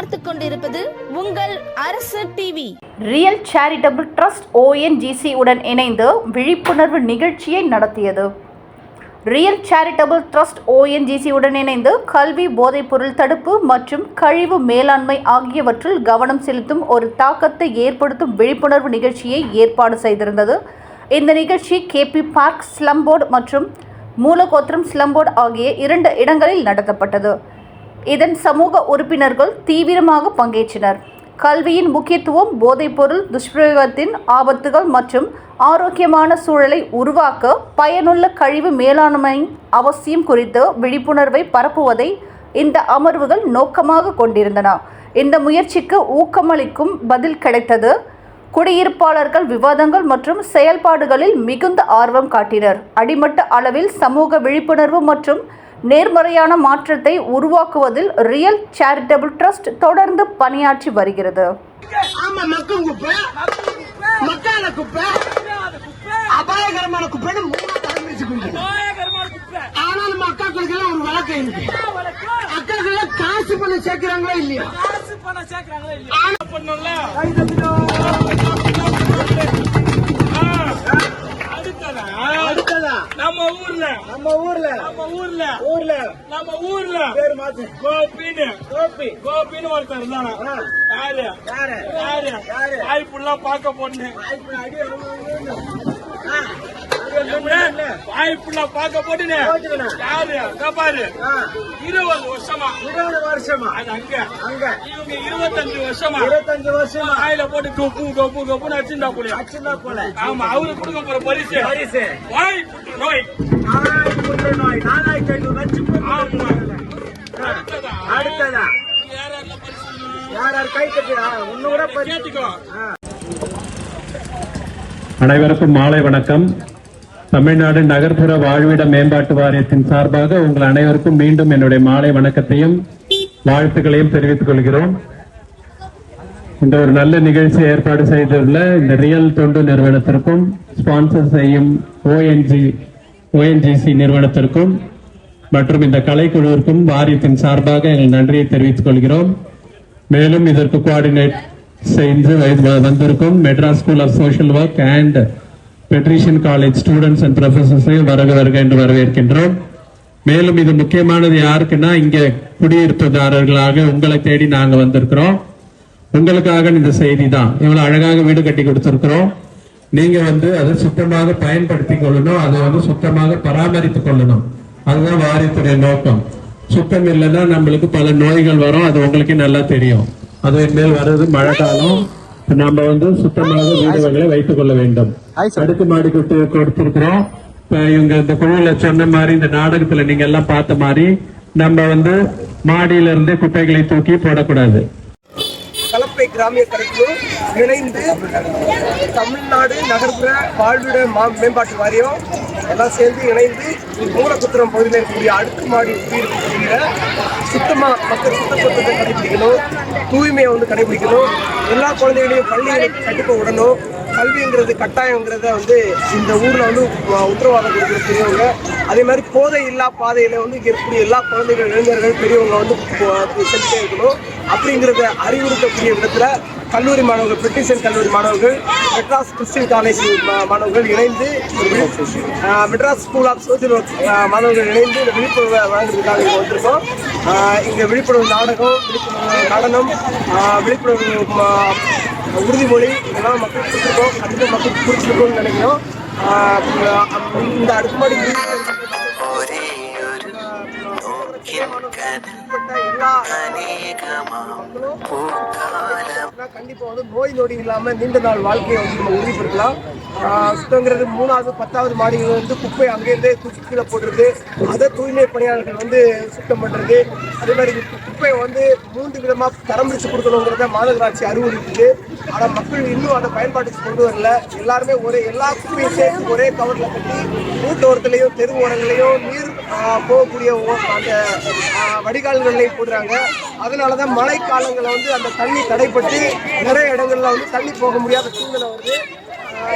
பார்த்து கொண்டிருப்பது உங்கள் Arasu TV real charitable trust ONGC உடன் இணைந்து விழிப்புணர்வு நிகழ்ச்சியை நடத்தியது. ரியல் சேரிட்டபிள் ட்ரஸ்ட் ஓஎன்ஜிசி உடன் இணைந்து கல்வி போதைப்பொருள் தடுப்பு மற்றும் கழிவு மேலாண்மை ஆகியவற்றில் கவனம் செலுத்தும் ஒரு தாக்கத்தை ஏற்படுத்தும் விழிப்புணர்வு நிகழ்ச்சியை ஏற்பாடு செய்திருந்தது. இந்த நிகழ்ச்சி கேபி பார்க் ஸ்லம்போர்டு மற்றும் மூலகோத்திரம் ஸ்லம்போர்டு ஆகிய இரண்டு இடங்களில் நடத்தப்பட்டது. இதன் சமூக உறுப்பினர்கள் தீவிரமாக பங்கேற்றனர். கல்வியின் முக்கியத்துவம் போதைப்பொருள் துஷ்பிரயோகத்தின் ஆபத்துகள் மற்றும் ஆரோக்கியமான சூழலை உருவாக்க பயனுள்ள கழிவு மேலாண்மை அவசியம் குறித்து விழிப்புணர்வை பரப்புவதை இந்த அமர்வுகள் நோக்கமாக கொண்டிருந்தன. இந்த முயற்சிக்கு ஊக்கமளிக்கும் பதில் கிடைத்தது குடியிருப்பாளர்கள் விவாதங்கள் மற்றும் செயல்பாடுகளில் மிகுந்த ஆர்வம் காட்டினர். அடிமட்ட அளவில் சமூக விழிப்புணர்வு மற்றும் நேர்மறையான மாற்றத்தை உருவாக்குவதில் ரியல் சேரிட்டபிள் ட்ரஸ்ட் தொடர்ந்து பணியாற்றி வருகிறது. ஆமா மக்கும் குப்பை மக்கான குப்பை அபாயகரமான குப்பைன்னு அக்காக்களுக்கு ஒரு வழக்கம் இருக்கு. அக்காக்கள் எல்லாம் காசு பண்ண சேர்க்கிறாங்களா இல்லையா? நம்ம ஊர்ல. ஊர்ல. நம்ம ஊர்ல. பேர் மாத்து. கோபின்னு. கோபி. கோபின்னு ஒருத்தர் இருந்தானா. யாரு? யாரு? யாரு? யாரு? வாய்ப்புள்ள பொண்ணு. போச்சுக்கண்ணா. யாரு? பாரு. இருபது வருஷமா. இருபது வருஷமா. அது அங்க. அங்க. இவங்க இருபத்தஞ்சு வருஷமா. இருபத்தஞ்சு வருஷமா. வாயில போட்டு கொப்புன்னு வச்சிருந்தா கூட அச்சுந்தா போல. ஆமா அவரு கொடுக்க போற பரிசு நோய். கை ஒன்னு கூட அனைவருக்கும் மாலை வணக்கம். தமிழ்நாடு நகர்ப்புற வாழ்விட மேம்பாட்டு வாரியத்தின் சார்பாக உங்கள் அனைவருக்கும் மீண்டும் என்னுடைய மாலை வணக்கத்தையும் வாழ்த்துக்களையும் தெரிவித்துக் கொள்கிறோம். இந்த ஒரு நல்ல நிகழ்ச்சி ஏற்பாடு செய்துள்ள இந்த ரியல் தொண்டு நிறுவனத்திற்கும் ஸ்பான்சர் செய்யும் ஓஎன்ஜி ஓஎன்ஜிசி நிறுவனத்திற்கும் மற்றும் இந்த கலைக்குழுவிற்கும் வாரியத்தின் சார்பாக எங்கள் நன்றியை தெரிவித்துக் கொள்கிறோம். மேலும் இதற்கு கோஆர்டினேட் செய்து வ- வந்திருக்கும் Madras School of Social Work and Patrician College students and ப்ரொஃபசர்ஸையும் வருக வருக என்று வரவேற்கின்றோம். மேலும் இது முக்கியமானது யாருக்குன்னா இங்கே குடியிருப்புதாரர்களாக உங்களை தேடி நாங்க வந்திருக்கிறோம். உங்களுக்காக இந்த செய்தி தான் இவ்வளவு அழகாக வீடு கட்டி கொடுத்திருக்கிறோம். நீங்க வந்து அதை சுத்தமாக பயன்படுத்தி கொள்ளணும் அதை வந்து சுத்தமாக பராமரித்துக் கொள்ளணும். அதுதான் வாரியத்துடைய நோக்கம். சுத்தம் இல்லைன்னா நம்மளுக்கு பல நோய்கள் வரும். அது உங்களுக்கே நல்லா தெரியும். அது இனிமேல் வர்றது மழை காலம் நம்ம வந்து சுத்தமாக வீடுகளை வைத்துக் கொள்ள வேண்டும். அடுக்கு மாடி கொடுத்து கொடுத்திருக்கிறோம். இப்ப இவங்க இந்த குழுல சொன்ன மாதிரி இந்த நாடகத்துல நீங்க எல்லாம் பார்த்த மாதிரி நம்ம வந்து மாடியில இருந்தே குப்பைகளை தூக்கி போடக்கூடாது. கலப்பை கிராமிய கருத்தும் இணைந்து தமிழ்நாடு நகர்ப்புற வாழ்விட மேம்பாட்டு வாரியம் எல்லாம் சேர்ந்து இணைந்து மூலக்குத்திரம் பகுதியில் இருக்கக்கூடிய அடுக்குமாடி குடியிருப்பு பகுதியில் சுத்தமாக மக்கள் சுத்தப்பத்தத்தை கடைபிடிக்கணும். தூய்மையை வந்து கடைபிடிக்கணும். எல்லா குழந்தைகளையும் பள்ளிகளுக்கு கண்டிப்பாக விடணும். கல்விங்கிறது கட்டாயங்கிறத வந்து இந்த ஊரில் வந்து உத்தரவாதம் கொடுக்குற பெரியவங்க. அதே மாதிரி போதை இல்லா பாதையில் வந்து இங்கே இருக்கக்கூடிய எல்லா குழந்தைகள் இளைஞர்கள் பெரியவங்க வந்து செஞ்சுட்டே இருக்கணும். அப்படிங்கிறத அறிவுறுத்தக்கூடிய விதத்தில் கல்லூரி மாணவர்கள் பிரிட்டிஷன் கல்லூரி மாணவர்கள் மெட்ராஸ் கிறிஸ்டின் காலேஜ் மா- மாணவர்கள் இணைந்து Madras School of Social Work மாணவர்கள் இணைந்து இந்த விழிப்புணர்வை வழங்குறதுக்காக இங்கே வந்திருக்கோம். இங்கே விழிப்புணர்வு நாடகம் விழிப்புணர்வு நடனம் விழிப்புணர்வு உறுதிமொழி இதெல்லாம் மக்கள் கொடுத்துருக்கோம் கண்டிப்பாக மக்களுக்கு பிடிச்சிருக்கும்னு நினைக்கிறோம். இந்த அடுக்குமாடி ஒரே கண்டிப்பாக கண்டிப்பா வந்து நோய் நொடி இல்லாம நீண்ட நாள் வாழ்க்கையை வந்து நம்ம உறுதிப்படுத்தலாம் சுத்தங்கிறது மூணாவது பத்தாவது மாடிகள் வந்து குப்பை அங்கேருந்தே தூக்கி கீழே போடுறது அதை தூய்மை பணியாளர்கள் வந்து சுத்தம் பண்றது அதே மாதிரி குப்பையை வந்து மூன்று விதமா தரம் பிடிச்சு கொடுக்கணுங்கிறத மாநகராட்சி அறிவுறுத்துது ஆனா மக்கள் இன்னும் அதை பயன்பாட்டுக்கு கொண்டு வரல எல்லாருமே ஒரே எல்லா குப்பையும் சேர்த்து ஒரே கவர்ல கட்டி மூட்டோரத்துலையும் தெரு ஓரங்களையும் நீர் போகக்கூடிய ஓ- அந்த ஆஹ் போடுறாங்க. அதனால தான் மழைக்காலங்களில் வந்து அந்த தண்ணி தடைப்பட்டு நிறைய இடங்கள்ல வந்து தண்ணி போக முடியாத சூழ்நிலை வருது.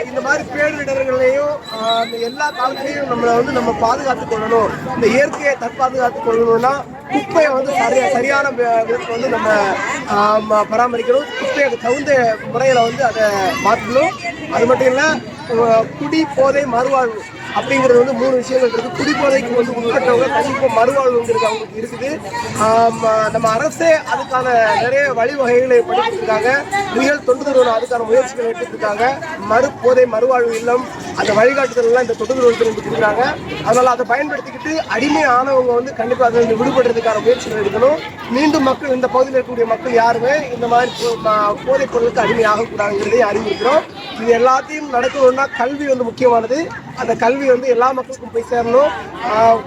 இந்த மாதிரி பேரிடர்களையும் அந்த எல்லா காலத்திலையும் நம்மளை வந்து நம்ம பாதுகாத்துக் கொள்ளணும். இந்த இயற்கையை தற்பாதுகாத்துக் கொள்ளணும்னா குப்பையை வந்து சரியா சரியான விதத்தை வந்து நம்ம பராமரிக்கணும். குப்பையை தகுந்த முறையில் வந்து அதை மாற்றணும். அது மட்டும் இல்லை குடி போதை மறுவாழ்வு அப்படிங்கிறது வந்து மூணு விஷயங்கள் இருக்கு. குடிப்போதைக்கு வந்து உட்பட்டவங்க கண்டிப்பாக மறுவாழ்வுங்கிறது அவங்களுக்கு இருக்குது. நம்ம அரசே அதுக்கான நிறைய வழிவகைகளை படிச்சிருக்காங்க. முயல் தொண்டு நிறுவனம் அதுக்கான முயற்சிகள் எடுத்துருக்காங்க. இருக்காங்க மறு போதை மறுவாழ்வு இல்லம் அந்த வழிகாட்டுதல்லாம் இந்த தொண்டு நிறுவனத்தில் இருந்து கொடுக்குறாங்க. அதனால் அதை பயன்படுத்திக்கிட்டு அடிமை ஆனவங்க வந்து கண்டிப்பாக அதை விடுபடுறதுக்கான முயற்சிகள் எடுக்கணும். மீண்டும் மக்கள் இந்த பகுதியில் இருக்கக்கூடிய மக்கள் யாருமே இந்த மாதிரி போதைப் பொருளுக்கு அடிமையாகக்கூடாதுங்கிறதையும் அறிவிக்கிறோம் இது எல்லாத்தையும் நடக்கணும்னா கல்வி வந்து முக்கியமானது. அந்த கல்வி வந்து எல்லா மக்களுக்கும் போய் சேரணும்.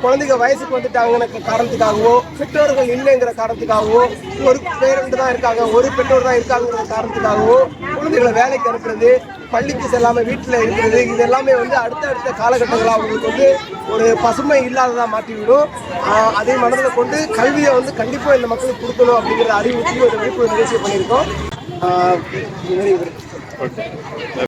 குழந்தைங்க வயசுக்கு வந்துட்டாங்கன்னு காரணத்துக்காகவோ பெற்றோர்கள் இல்லைங்கிற காரணத்துக்காகவோ ஒரு பேரண்ட் தான் இருக்காங்க ஒரு பெற்றோர் தான் இருக்காங்கிற காரணத்துக்காகவோ குழந்தைகளை வேலைக்கு அனுப்புறது பள்ளிக்கு செல்லாமல் வீட்டில் இருக்கிறது இது எல்லாமே வந்து அடுத்தடுத்த காலகட்டங்களில் அவங்களுக்கு வந்து ஒரு பசுமை இல்லாததாக மாற்றிவிடும். அதே அதை மனதில் கொண்டு கல்வியை வந்து கண்டிப்பாக இந்த மக்களுக்கு கொடுக்கணும் அப்படிங்கிற அறிவுறுத்தி ஒரு விழிப்புணர்வு நிகழ்ச்சி பண்ணியிருக்கோம்.